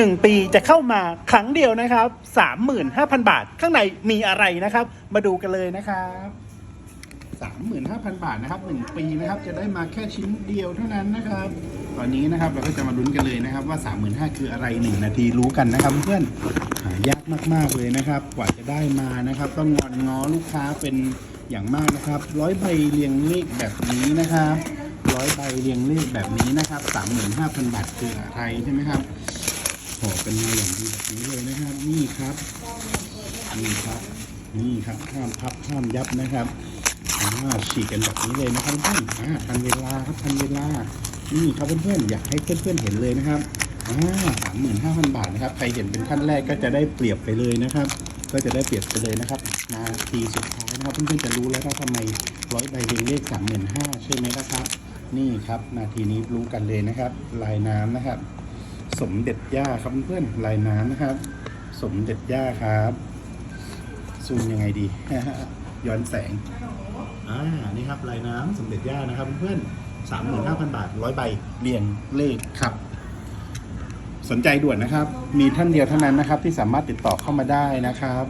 1 ปีจะเข้ามาครั้งเดียวนะครับ 35,000 บาท ข้างในมีอะไรนะครับ มาดูกันเลยนะครับ35,000 บาทนะครับ 1 ปีนะครับ จะได้มาแค่ชิ้นเดียวเท่านั้นนะครับ ตอนนี้นะครับเราก็จะมาลุ้นกันเลยนะครับว่า 35,000คืออะไร 1 นาทีรู้กันนะครับเพื่อนหายากมากๆเลยนะครับ กว่าจะได้มานะครับ ต้องงอนง้อลูกค้าเป็นอย่างมากนะครับร้อยใบเรียงเลขแบบนี้นะครับร้อยใบเรียงเลขแบบนี้นะครับ 35,000 บาทคืออะไรใช่ไหมครับ ห่อเป็นมาอย่างดีแบบนี้เลยนะครับนี่ครับนี่ครับนี่ครับห้ามพับห้ามยับนะครับอ่าฉีกกันแบบนี้เลยนะครับเพื่อนอ่าทันเวลาครับทันเวลานี่ครับเพื่อนๆอยากให้เพื่อนๆเห็นเลยนะครับอ่าสามหมื่นห้าพันบาทนะครับใครเห็นเป็นขั้นแรกก็จะได้เปรียบไปเลยนะครับ ก็จะได้เปรียบไปเลยนะครับนาทีสุดท้ายนะครับเพื่อนๆจะรู้แล้วว่าทำไมร้อยใบเรียงเลขสามหมื่นห้าใช่ไหมล่ะครับ นี่ครับนาทีนี้รู้กันเลยนะครับ ลายน้ำนะครับ สมเด็จย่าครับเพื่อนๆลายน้ำนะครับ สมเด็จย่าครับซูมยังไงดี ย้อนแสงอ่านี่ครับลายน้ำสมเด็จย่านะครับเพื่อนสามหมื่นห้าพันบาทร้อยใบเรียงเลขครับ สนใจด่วนนะครับ มีท่านเดียวเท่านั้นนะครับ ที่สามารถติดต่อเข้ามาได้นะครับ